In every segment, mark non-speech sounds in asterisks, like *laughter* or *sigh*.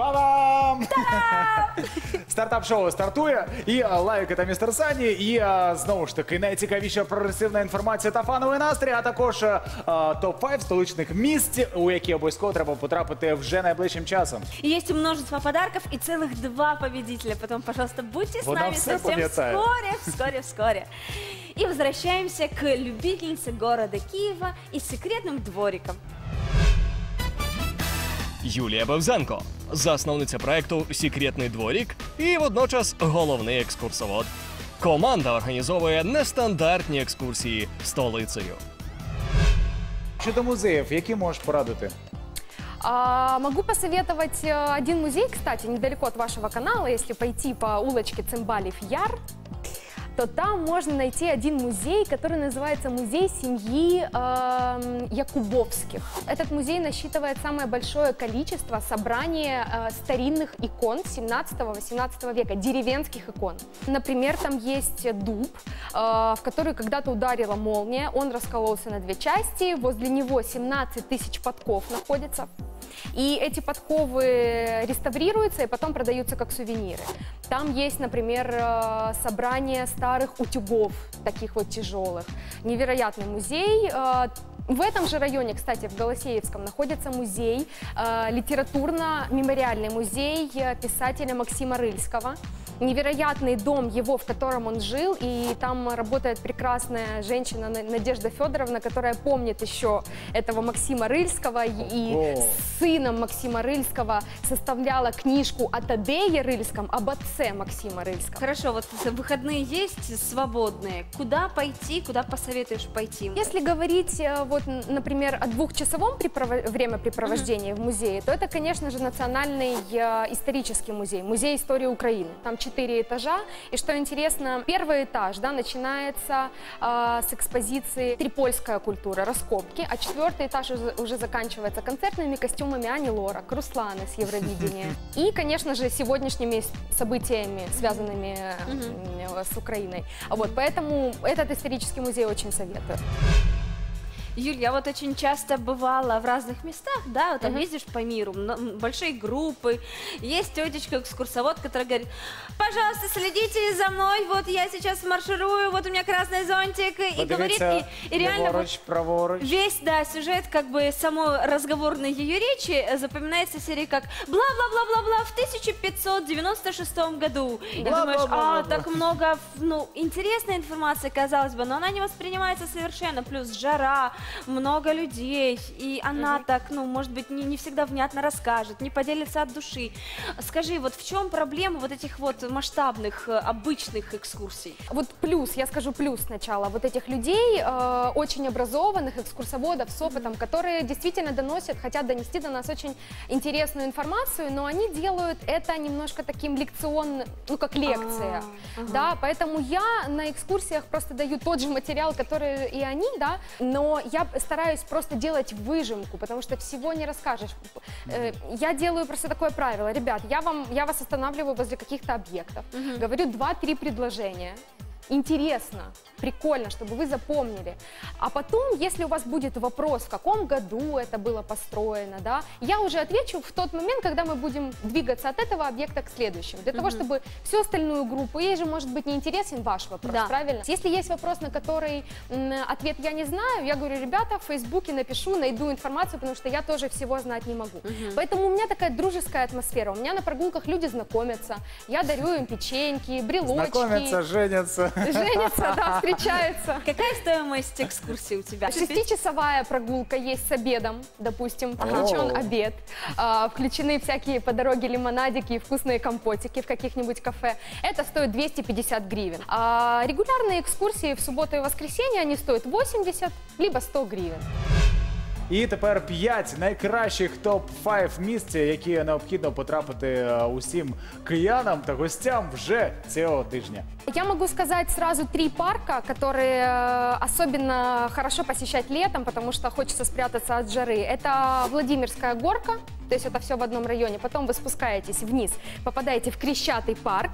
Па-бам! *laughs* Стартап-шоу стартує. І е, лайк та містер Сані. І е, знову ж таки найцікавіша прогресивна інформація та фановий настрій, а також е, топ-5 столичних місць, у які обов'язково треба потрапити вже найближчим часом. И есть множество подарков и целых два победителя. Потом, пожалуйста, будьте с Вот нами нам все совсем пам'ятаю. вскоре, вскоре, вскоре. И возвращаемся к любительнице города Киева и секретным дворикам. Юлія Бевзенко, засновниця проекту Секретний дворік і водночас головний екскурсовод. Команда організовує нестандартні екскурсії столицею. Щодо музеїв, які можеш порадити? А, могу посоветовать э, один музей, кстати, недалеко от вашего канала, если пойти по улочке Цимбалев Яр, то там можно найти один музей, который называется Музей семьи эм, Якубовских. Этот музей насчитывает самое большое количество собрания э, старинных икон 17-18 века, деревенских икон. Например, там есть дуб, э, в который когда-то ударила молния, он раскололся на две части, возле него 17 тысяч подков находится. И эти подковы реставрируются и потом продаются как сувениры. Там есть, например, э, собрание старых утюгов, таких вот тяжелых. Невероятный музей. Э, В этом же районе, кстати, в Голосеевском, находится музей, э, литературно-мемориальный музей писателя Максима Рыльского. Невероятный дом его, в котором он жил, и там работает прекрасная женщина На- Надежда Федоровна, которая помнит еще этого Максима Рыльского, и- с сыном Максима Рыльского составляла книжку о Тадее Рыльском, об отце Максима Рыльского. Хорошо, вот выходные есть свободные. Куда пойти, куда посоветуешь пойти? Если говорить, э, вот, например, о двухчасовом приправо- времяпрепровождении в музее, то это, конечно же, Национальный э, исторический музей, Музей истории Украины. Там четыре этажа, и что интересно, первый этаж да, начинается э, с экспозиции «Трипольская культура», раскопки, а четвертый этаж уже, уже заканчивается концертными костюмами Ани Лорак, Русланы с Евровидения. *laughs* И, конечно же, сегодняшними событиями, связанными э, с Украиной. Вот, поэтому этот исторический музей очень советую. Юль, я вот очень часто бывала в разных местах, да, вот там Мгм. ездишь по миру, большие группы, есть тетечка-экскурсовод, которая говорит, пожалуйста, следите за мной, вот я сейчас марширую, вот у меня красный зонтик, и говорит, и, и реально вот ліворуч, праворуч. Весь, да, сюжет, как бы самой разговорной ее речи э, запоминается серии как бла-бла-бла-бла-бла в 1596 году. И думаешь, а, Бла-бла-бла-бла-бла. так много, ну, интересной информации, казалось бы, но она не воспринимается совершенно. Плюс жара, много людей, и она так, ну, может быть, не, не всегда внятно расскажет, не поделится от души. Скажи, вот в чем проблема вот этих вот масштабных, э, обычных экскурсий? Вот плюс, я скажу плюс сначала, вот этих людей, э, очень образованных, экскурсоводов с опытом, которые действительно доносят, хотят донести до нас очень интересную информацию, но они делают это немножко таким лекционным, ну как лекция, А, ага. да, поэтому я на экскурсиях просто даю тот же материал, который и они, да, но я стараюсь просто делать выжимку, потому что всего не расскажешь. Э, Я делаю просто такое правило, ребят, я вам, я вас останавливаю возле каких-то объектов, говорю два-три предложения. Интересно, прикольно, чтобы вы запомнили. А потом, если у вас будет вопрос, в каком году это было построено, да, я уже отвечу в тот момент, когда мы будем двигаться от этого объекта к следующему. Для того, чтобы всю остальную группу, ей же может быть не интересен ваш вопрос, Да. правильно? Если есть вопрос, на который м, ответ я не знаю, я говорю, ребята, в Фейсбуке напишу, найду информацию, потому что я тоже всего знать не могу. Поэтому у меня такая дружеская атмосфера. У меня на прогулках люди знакомятся, я дарю им печеньки, брелочки. Знакомятся, женятся. Женятся, да, встречаются. Какая стоимость экскурсии у тебя? Шестичасовая прогулка есть с обедом, допустим, включен обед, а, включены всякие по дороге лимонадики и вкусные компотики в каких-нибудь кафе. Это стоит 250 гривен. А регулярные экскурсии в субботу и воскресенье, они стоят 80 либо 100 гривен. І тепер 5 найкращих топ-5 місць, які необхідно потрапити е, усім киянам та гостям вже цього тижня. Я могу сказать сразу три парка, которые э, особенно хорошо посещать летом, потому что хочется спрятаться от жары. Это Владимирская горка, то есть это все в одном районе. Потом вы спускаетесь вниз, попадаете в Крещатый парк,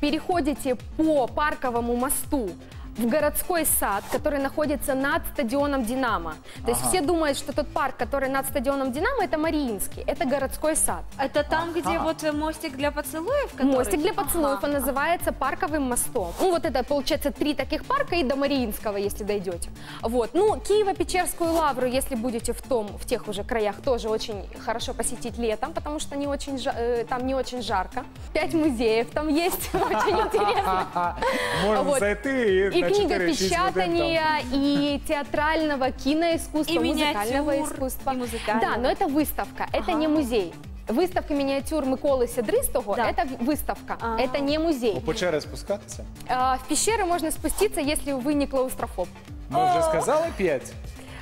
переходите по парковому мосту в городской сад, который находится над стадионом «Динамо». То есть Ага. все думают, что тот парк, который над стадионом «Динамо», это Мариинский, это городской сад. Это там, где Ага. вот э, мостик для поцелуев? который- Мостик для поцелуев, Ага. он называется парковым мостом. Ну, вот это, получается, три таких парка и до Мариинского, если дойдете. Вот. Ну, Киево-Печерскую лавру, если будете в том, в тех уже краях, тоже очень хорошо посетить летом, потому что не очень, э, там не очень жарко. Пять музеев там есть, *laughs* очень интересно. *laughs* Можна Вот. зайти И на 4-6 годин там. книгопечатания, и театрального киноискусства, И музыкального искусства. и музыкального. Да, но это выставка, это Ага. не музей. Выставка миниатюр Миколы Седристого Да. это выставка, А. это не музей. У печери спускатися? А, В пещеры можно спуститься, если вы не клаустрофоб. Ми вже сказали 5?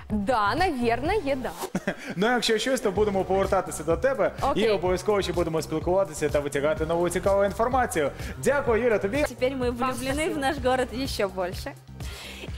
Да, наверное, да. *laughs* Ну, якщо щось, то будемо повертатися до тебе і обов'язково ще будемо спілкуватися та витягати нову цікаву інформацію. Дякую, Юля, тобі. Теперь мы влюблены в наш город еще больше.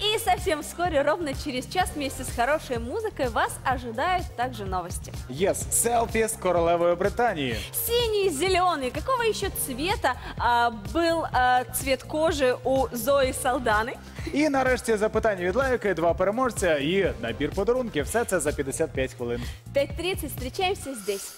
И совсем вскоре, ровно через час, вместе с хорошей музыкой, вас ожидают также новости. Єс, селфі з королевою Британії. Синий, зеленый, какого еще цвета а, был а, цвет кожи у Зои Салданы? І нарешті запитання від лайки, два переможця і набір подарунків. Все це за 55 хвилин. 5.30, встречаемся здесь.